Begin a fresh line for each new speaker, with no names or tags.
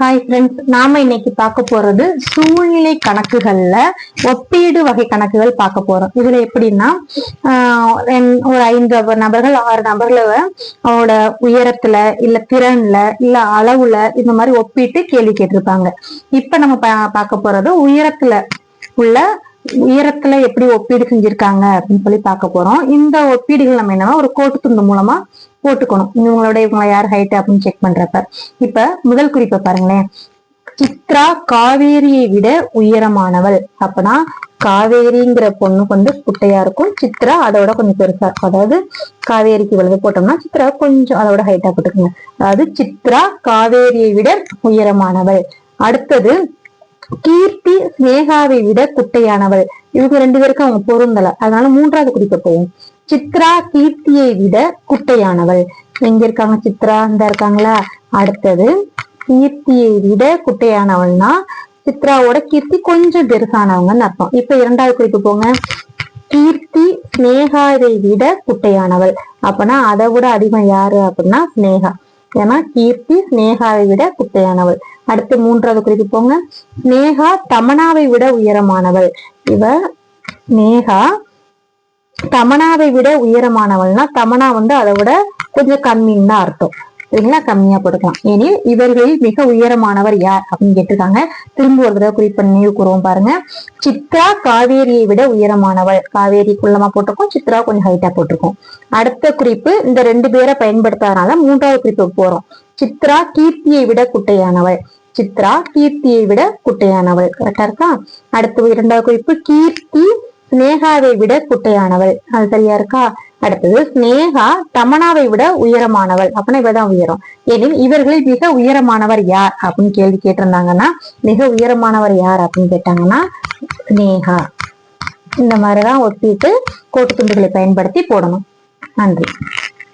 Hi friends நாம இன்னைக்கு பார்க்க போறது சூழ்நிலை கணக்குகள்ல ஒப்பீடு வகை கணக்குகள் பார்க்க போறோம். இதுல எப்படின்னா ஆஹ் ரெண்- ஒரு ஐந்து நபர்கள் ஆறு நபர்களை அவங்களோட உயரத்துல இல்ல திறன்ல இல்ல அளவுல இந்த மாதிரி ஒப்பிட்டு கேள்வி கேட்டிருப்பாங்க. இப்ப நம்ம பா- பார்க்க போறது உயரத்துல உள்ள உயரத்துல எப்படி ஒப்பீடு செஞ்சிருக்காங்க அப்படின்னு சொல்லி பார்க்க போறோம். இந்த ஒப்பீடுகள் நம்ம என்னன்னா ஒரு கோட்டு துண்டு மூலமா போட்டுக்கணும். இவங்களோட இவங்க யார் ஹைட் அப்படின்னு செக் பண்றப்ப. இப்ப முதல் குறிப்பை பாருங்களேன். சித்ரா காவேரியை விட உயரமானவள். அப்பனா காவேரிங்கிற பொண்ணுக்கு வந்து குட்டையா இருக்கும். சித்ரா அதோட கொஞ்சம் பெருசா இருக்கும். அதாவது காவேரிக்கு இவ்வளவு போட்டோம்னா சித்ரா கொஞ்சம் அதோட ஹைட்டா போட்டுக்கோங்க. அதாவது சித்ரா காவேரியை விட உயரமானவள். அடுத்தது கீர்த்தி ஸ்னேகாவை விட குட்டையானவள். இவங்க ரெண்டு பேருக்கும் அவங்க பொருந்தல. அதனால மூன்றாவது குறிக்க போவோம். சித்ரா கீர்த்தியை விட குட்டையானவள். எங்க இருக்காங்க சித்ரா இந்த இருக்காங்களா? அடுத்தது கீர்த்தியை விட குட்டையானவள்னா சித்ராவோட கீர்த்தி கொஞ்சம் பெருசானவங்கன்னு அர்த்தம். இப்ப இரண்டாவது குறிப்பு போங்க. கீர்த்தி ஸ்னேகாவை விட குட்டையானவள். அப்பனா அதை விட அதிகம் யாரு அப்படின்னா ஸ்னேகா ஏன்னா கீர்த்தி ஸ்னேகாவை விட குட்டையானவள். அடுத்து மூன்றாவது குறிப்பு போங்க. நேகா தமனாவை விட உயரமானவள். இவ நேகா தமனாவை விட உயரமானவள்னா தமனா வந்து அதை விட கொஞ்சம் கம்மின்னு தான் அர்த்தம். சரிங்களா கம்மியா போட்டுக்கலாம் எனில் இவர்களில் மிக உயரமானவர் யார் அப்படின்னு கேட்டிருக்காங்க. திரும்ப ஒரு தடவை குறிப்பு நினைவு கூறுவோம் பாருங்க. சித்ரா காவேரியை விட உயரமானவள். காவேரி குள்ளமா போட்டிருக்கோம் சித்ரா கொஞ்சம் ஹைட்டா போட்டிருக்கோம். அடுத்த குறிப்பு இந்த ரெண்டு பேரை பயன்படுத்தாதனால மூன்றாவது குறிப்பு போறோம். சித்ரா கீர்த்தியை விட குட்டையானவள். சித்ரா கீர்த்தியை விட குட்டையானவள். கரெக்டா இருக்கா? அடுத்து இரண்டாவது குறிப்பு கீர்த்தி சினேகாவை விட குட்டையானவள். அது சரியா இருக்கா? அடுத்தது ஸ்னேகா தமனாவை விட உயரமானவள். அப்படின்னா இவதான் உயரம். எனில் இவர்களில் மிக உயரமானவர் யார்? அப்படின்னு கேள்வி கேட்டிருந்தாங்கன்னா மிக உயரமானவர் யார்? அப்படின்னு கேட்டாங்கன்னா ஸ்னேகா. இந்த மாதிரிதான் ஒப்பிட்டு கோட்டு துண்டுகளை பயன்படுத்தி போடணும். நன்றி.